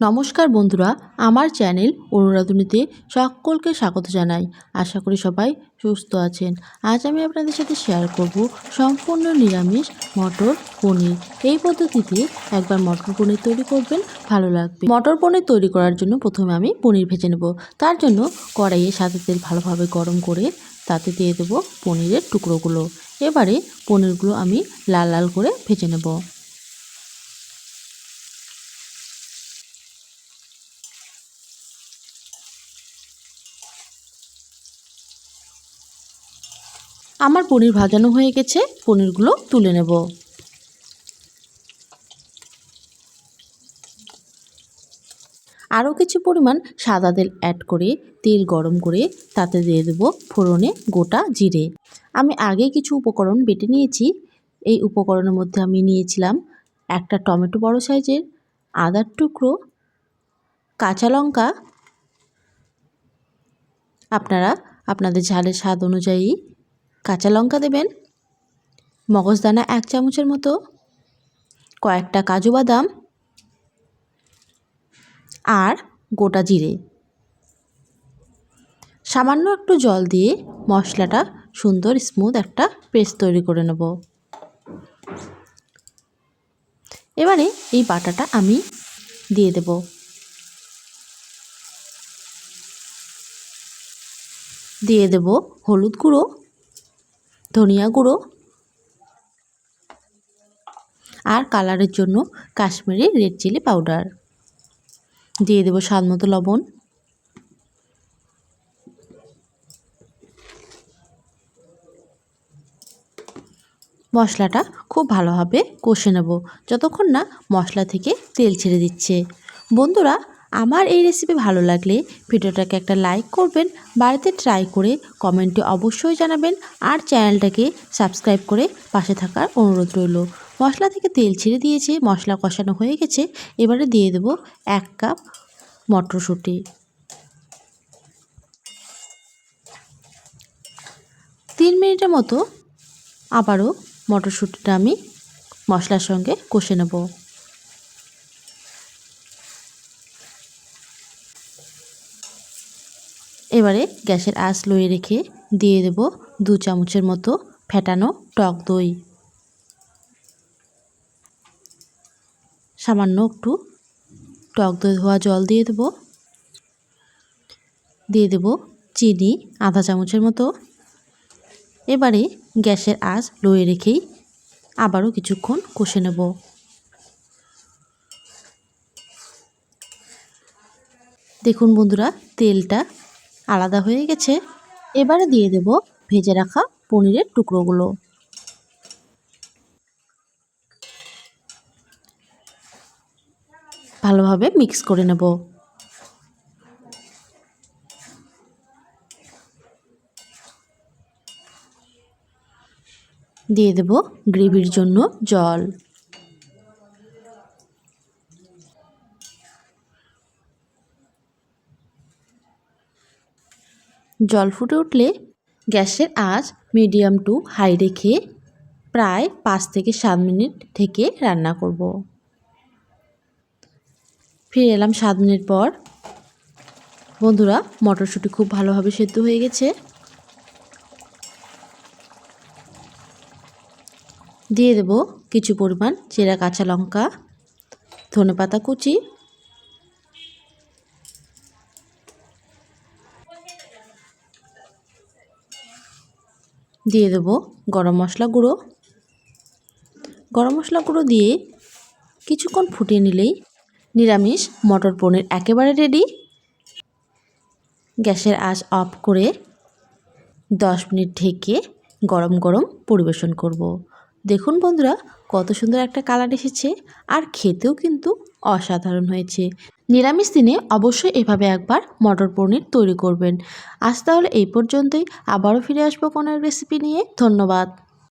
নমস্কার বন্ধুরা, আমার চ্যানেল অনুরাধুনিতে সকলকে স্বাগত জানাই। আশা করি সবাই সুস্থ আছেন। আজ আমি আপনাদের সাথে শেয়ার করব সম্পূর্ণ নিরামিষ মটর পনির। এই পদ্ধতিতে একবার মটর পনির তৈরি করবেন, ভালো লাগবে। মটর পনির তৈরি করার জন্য প্রথমে আমি পনির ভেজে নেব। তার জন্য কড়াইয়ে সাদা তেল ভালোভাবে গরম করে তাতে দিয়ে দেবো পনিরের টুকরোগুলো। এবারে পনিরগুলো আমি লাল লাল করে ভেজে নেব। আমার পনির ভাজানো হয়ে গেছে, পনিরগুলো তুলে নেব। আরও কিছু পরিমাণ সাদা তেল অ্যাড করে, তেল গরম করে তাতে দিয়ে দেবো ফোড়নে গোটা জিরে। আমি আগে কিছু উপকরণ বেটে নিয়েছি, এই উপকরণের মধ্যে আমি নিয়েছিলাম একটা টমেটো বড় সাইজের, আদার টুকরো, কাঁচা লঙ্কা। আপনারা আপনাদের ঝালের স্বাদ অনুযায়ী কাঁচা লঙ্কা দেবেন? মগজদানা এক চামচের মতো। কয়েকটা কাজু বাদাম। আর গোটা জিরে। সামান্য একটু জল দিয়ে মশলাটা সুন্দর স্মুথ একটা পেস্ট তৈরি করে নেব। এবারে এই বাটাটা আমি দিয়ে দেব। দিয়ে দেব হলুদ গুঁড়ো। ধনিয়া গুঁড়ো আর কালারের জন্য কাশ্মীরি রেড চিলি পাউডার। দিয়ে দেবো স্বাদ মতো লবণ। মশলাটা খুব ভালোভাবে কষে নেব। যতক্ষণ না মশলা থেকে তেল ছেড়ে দিচ্ছে। বন্ধুরা আমার এই রেসিপি ভালো লাগলে ভিডিওটাকে একটা লাইক করবেন, বাড়িতে ট্রাই করে কমেন্টে অবশ্যই জানাবেন আর চ্যানেলটাকে সাবস্ক্রাইব করে পাশে থাকার অনুরোধ রইল। মশলা থেকে তেল ছেড়ে দিয়েছে, মশলা কষানো হয়ে গেছে, এবারে দিয়ে দেব এক কাপ মটরশুঁটি। তিন মিনিটের মতো আবারও মটরশুঁটিটা আমি মশলার সঙ্গে কষে নেব। এবারে গ্যাসের আঁচ লয়ে রেখে দিয়ে দেব দু চামচের মতো ফেটানো টক দই। সামান্য একটু টক দই ধোয়া জল দিয়ে দেব। দিয়ে দেব চিনি আধা চামচের মতো। এবারে গ্যাসের আঁচ লয়ে রেখেই আবারও কিছুক্ষণ কষে নেব। দেখুন বন্ধুরা, তেলটা আলাদা হয়ে গেছে। এবারে দিয়ে দেব ভেজে রাখা পনিরের টুকরোগুলো। ভালোভাবে মিক্স করে নেব। দিয়ে দেব গ্রেভির জন্য জল। জল ফুটে উঠলে গ্যাসের আঁচ মিডিয়াম টু হাই রেখে প্রায় পাঁচ থেকে সাত মিনিট থেকে রান্না করব। ফিরে এলাম সাত মিনিট পর। বন্ধুরা, মটরশুঁটি খুব ভালোভাবে সেদ্ধ হয়ে গেছে। দিয়ে দেব কিছু পরিমাণ চেরা কাঁচা লঙ্কা ধনে পাতা কুচি দিয়ে দেব গরম মশলা গুঁড়ো। গরম মশলা গুঁড়ো দিয়ে কিছুক্ষণ ফুটিয়ে নিলেই নিরামিষ মটর পনির একেবারে রেডি গ্যাসের আঁচ অফ করে দশ মিনিট ঢেকে গরম গরম পরিবেশন করব। দেখুন বন্ধুরা, কত সুন্দর একটা কালার এসেছে। আর খেতেও কিন্তু অসাধারণ হয়েছে। নিরামিষ দিনে অবশ্যই এভাবে একবার মটর পনির তৈরি করবেন। আজ তাহলে এই পর্যন্তই। আবারও ফিরে আসব কোনো রেসিপি নিয়ে। ধন্যবাদ।